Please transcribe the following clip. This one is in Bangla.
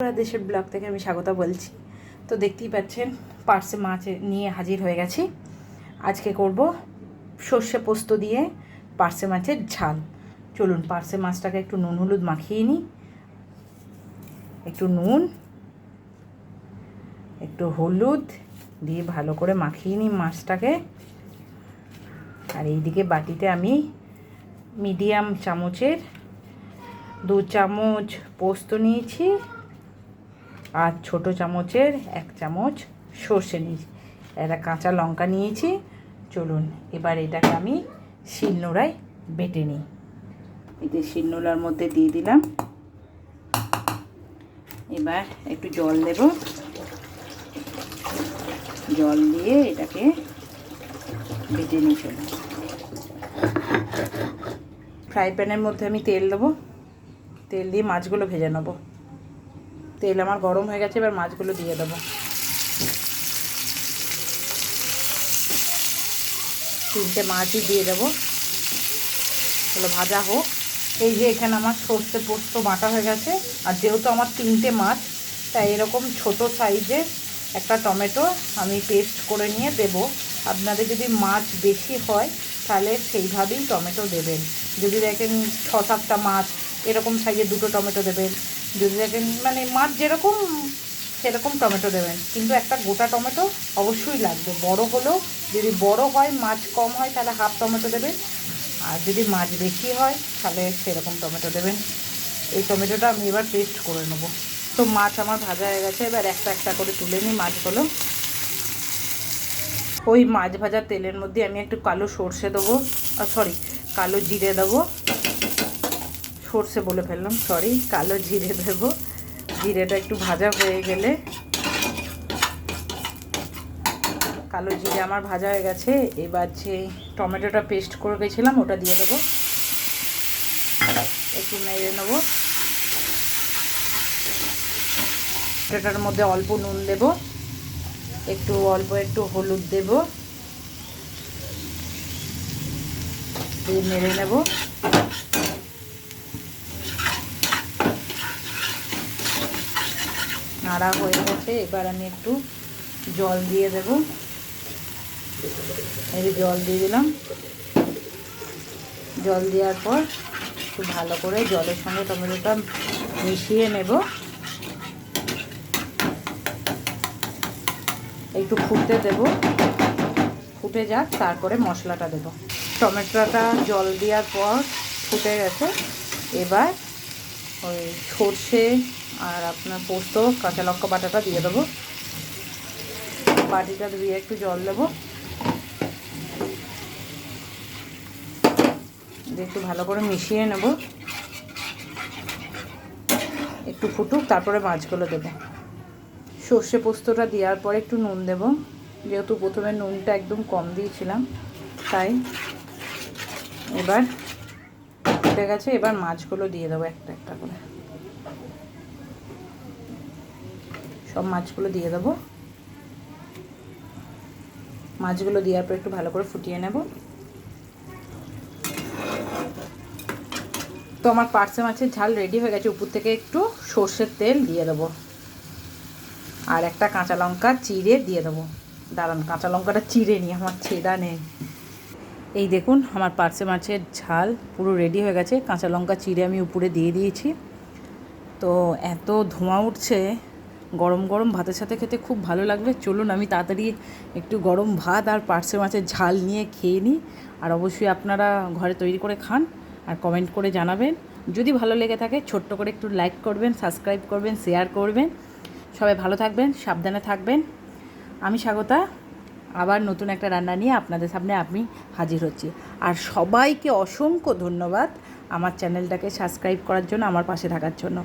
দেশের ব্লগ থেকে আমি স্বাগতা বলছি। তো দেখতেই পাচ্ছেন, পার্সে মাছ নিয়ে হাজির হয়ে গেছি। আজকে করব সর্ষে পোস্ত দিয়ে পার্সে মাছের ঝাল। চলুন, পার্সে মাছটাকে একটু নুন, হলুদ মাখিয়ে নিই। একটু নুন, একটু হলুদ দিয়ে ভালো করে মাখিয়ে নিই মাছটাকে। আর এইদিকে বাটিতে আমি মিডিয়াম চামচের দু চামচ পোস্ত নিয়েছি। আর ছোট চামচের এক চামচ সর্ষে নিয়েছি। একটা কাঁচা লঙ্কা নিয়েছি। চলুন, এবার এটাকে আমি শিলনোড়ায় বেটে নিই। যে শিলনোড়ার মধ্যে দিয়ে দিলাম। এবার একটু জল দেব। জল দিয়ে এটাকে বেটে নিই চলুন। ফ্রাই প্যানের মধ্যে আমি তেল দেবো। তেল দিয়ে মাছগুলো ভেজে নেব। তেল আমার গরম হয়ে গেছে, এবার মাছগুলো দিয়ে দেবো। তিনটে মাছই দিয়ে দেবো। তাহলে ভাজা হোক। এই যে এখানে আমার সর্ষে পোস্ত বাটা হয়ে গেছে, আর যেহেতু আমার তিনটে মাছ, তাই এরকম ছোট সাইজের একটা টমেটো আমি পেস্ট করে নিয়ে দেব। আপনাদের যদি মাছ বেশি হয়, তাহলে সেইভাবেই টমেটো দেবেন। যদি দেখেন ছ সাতটা মাছ, এরকম সাইজে দুটো টমেটো দেবেন। দেখেন মানে মাছ যেরকম, সেরকম টমেটো দেবেন। কিন্তু একটা গোটা টমেটো অবশ্যই লাগবে। বড় হলেও যদি বড় হয়, মাছ কম হয়, তাহলে হাফ টমেটো দেবেন। আর যদি মাছ বেশি হয়, তাহলে সেরকম টমেটো দেবেন। এই টমেটোটা আমি এবার পেস্ট করে নেব। তো মাছ আমার ভাজা হয়ে গেছে। এবার একটা একটা করে তুলে নিই মাছগুলো। ওই মাছ ভাজা তেলের মধ্যে আমি একটু কালো সর্ষে দেবো সরি কালো জিরে দেবো। সর্ষে বলে ফেললাম সরি কালো জিরে দেবো। জিরেটা একটু ভাজা হয়ে গেলে, কালো জিরে আমার ভাজা হয়ে গেছে, এবার যে টমেটোটা পেস্ট করে গেছিলাম, ওটা দিয়ে দেবো। একটু নেড়ে নেব। এটার মধ্যে অল্প নুন দেব। একটু অল্প একটু হলুদ দেব। দিয়ে নেড়ে নেব। নাড়া হয়ে গেছে, এবার আমি একটু জল দিয়ে দেব। এই জল দিয়ে দিলাম। জল দেওয়ার পর একটু ভালো করে জলের সঙ্গে টমেটোটা মিশিয়ে নেব। একটু ফুটতে দেব। ফুটে যাক, তারপরে মশলাটা দেব। টমেটোটা জল দেওয়ার পর ফুটে গেছে। এবার ওই সর্ষে আর আপনার পোস্ত, কাঁচা লঙ্কা বাটাটা দিয়ে দেবো। বাটিটা দিয়ে একটু জল দেবো। একটু ভালো করে মিশিয়ে নেব। একটু ফুটুক, তারপরে মাছগুলো দেবো। সর্ষে পোস্তটা দেওয়ার পরে একটু নুন দেব। যেহেতু প্রথমে নুনটা একদম কম দিয়েছিলাম, তাই এবার ফুটে গেছে, এবার মাছগুলো দিয়ে দেবো একটা একটা করে। সব মাছগুলো দিয়ে দেবো। মাছগুলো দেওয়ার পর একটু ভালো করে ফুটিয়ে নেব। তো আমার পার্সে মাছের ঝাল রেডি হয়ে গেছে, উপর থেকে একটু সর্ষের তেল দিয়ে দেবো। আর একটা কাঁচা লঙ্কা চিড়ে দিয়ে দেবো। দাঁড়ান, কাঁচা লঙ্কাটা চিড়ে নিই আমার ছেঁড়া নেই। এই দেখুন, আমার পার্সে মাছের ঝাল পুরো রেডি হয়ে গেছে। কাঁচা লঙ্কা, চিড়ে আমি উপরে দিয়ে দিয়েছি। তো এত ধোঁয়া উঠছে, গরম গরম ভাতের সাথে খেতে খুব ভালো লাগবে। চলুন আমি তাড়াতাড়ি একটু গরম ভাত আর পার্সে মাছের ঝাল নিয়ে খেয়ে নিই। আর অবশ্যই আপনারা ঘরে তৈরি করে খান আর কমেন্ট করে জানাবেন। যদি ভালো লেগে থাকে, ছোট্ট করে একটু লাইক করবেন সাবস্ক্রাইব করবেন শেয়ার করবেন। সবাই ভালো থাকবেন, সাবধানে থাকবেন। আমি স্বাগতা। আবার নতুন একটা রান্না নিয়ে আপনাদের সামনে আমি হাজির হচ্ছি। আর সবাইকে অসংখ্য ধন্যবাদ আমার চ্যানেলটাকে সাবস্ক্রাইব করার জন্য, আমার পাশে থাকার জন্য।